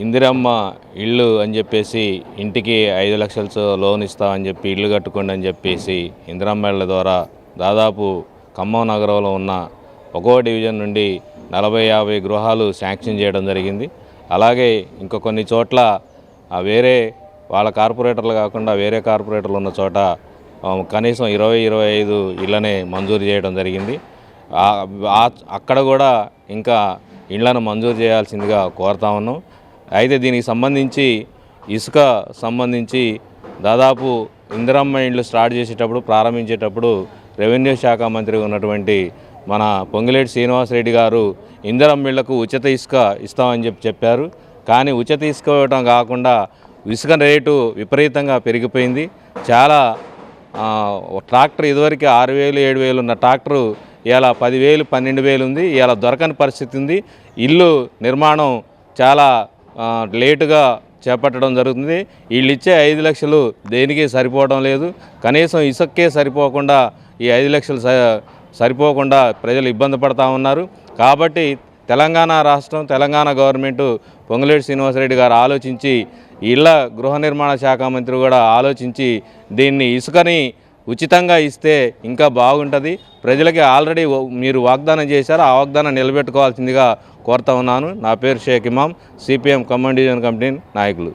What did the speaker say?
ఇందిరమ్మ ఇల్లు అని చెప్పేసి ఇంటికి ఐదు లక్షలతో లోన్ ఇస్తామని చెప్పి ఇల్లు కట్టుకోండి అని చెప్పేసి ఇందిరమ్మ ఇళ్ళ ద్వారా దాదాపు ఖమ్మం నగరంలో ఉన్న ఒక్కో డివిజన్ నుండి నలభై యాభై గృహాలు శాంక్షన్ చేయడం జరిగింది. అలాగే ఇంకా కొన్ని చోట్ల వేరే వాళ్ళ కార్పొరేటర్లు కాకుండా వేరే కార్పొరేటర్లు ఉన్న చోట కనీసం ఇరవై ఇరవై ఐదు ఇళ్ళనే మంజూరు చేయడం జరిగింది. అక్కడ కూడా ఇంకా ఇళ్ళను మంజూరు చేయాల్సిందిగా కోరుతా ఉన్నాం. అయితే దీనికి సంబంధించి ఇసుక సంబంధించి దాదాపు ఇందిరమ్మ ఇండ్లు స్టార్ట్ చేసేటప్పుడు ప్రారంభించేటప్పుడు రెవెన్యూ శాఖ మంత్రి ఉన్నటువంటి మన పొంగిలేటి శ్రీనివాసరెడ్డి గారు ఇందిరమ్మ ఇళ్ళకు ఉచిత ఇసుక ఇస్తామని చెప్పి చెప్పారు. కానీ ఉచిత ఇసుక ఇవ్వటం కాకుండా ఇసుక రేటు విపరీతంగా పెరిగిపోయింది. చాలా ట్రాక్టర్ ఇదివరకు ఆరు వేలు ఏడు వేలు ఉన్న ట్రాక్టరు ఇలా పదివేలు పన్నెండు వేలు ఉంది. ఇలా దొరకని పరిస్థితి ఉంది. ఇల్లు నిర్మాణం చాలా లేటుగా చేపట్టడం జరుగుతుంది. వీళ్ళు ఇచ్చే ఐదు లక్షలు దేనికి సరిపోవడం లేదు. కనీసం ఇసుక్కే సరిపోకుండా ఈ ఐదు లక్షలు స- సరిపోకుండా ప్రజలు ఇబ్బంది పడతా ఉన్నారు. కాబట్టి తెలంగాణ రాష్ట్రం తెలంగాణ గవర్నమెంట్ పొంగులేటి శ్రీనివాసరెడ్డి గారు ఆలోచించి ఇళ్ళ గృహ నిర్మాణ శాఖ మంత్రి కూడా ఆలోచించి దీన్ని ఇసుకని ఉచితంగా ఇస్తే ఇంకా బాగుంటుంది. ప్రజలకి ఆల్రెడీ మీరు వాగ్దానం చేశారు. ఆ వాగ్దానం నిలబెట్టుకోవాల్సిందిగా కోరుతా ఉన్నాను. నా పేరు Shaik Imam CPM Khammam division committee నాయకులు.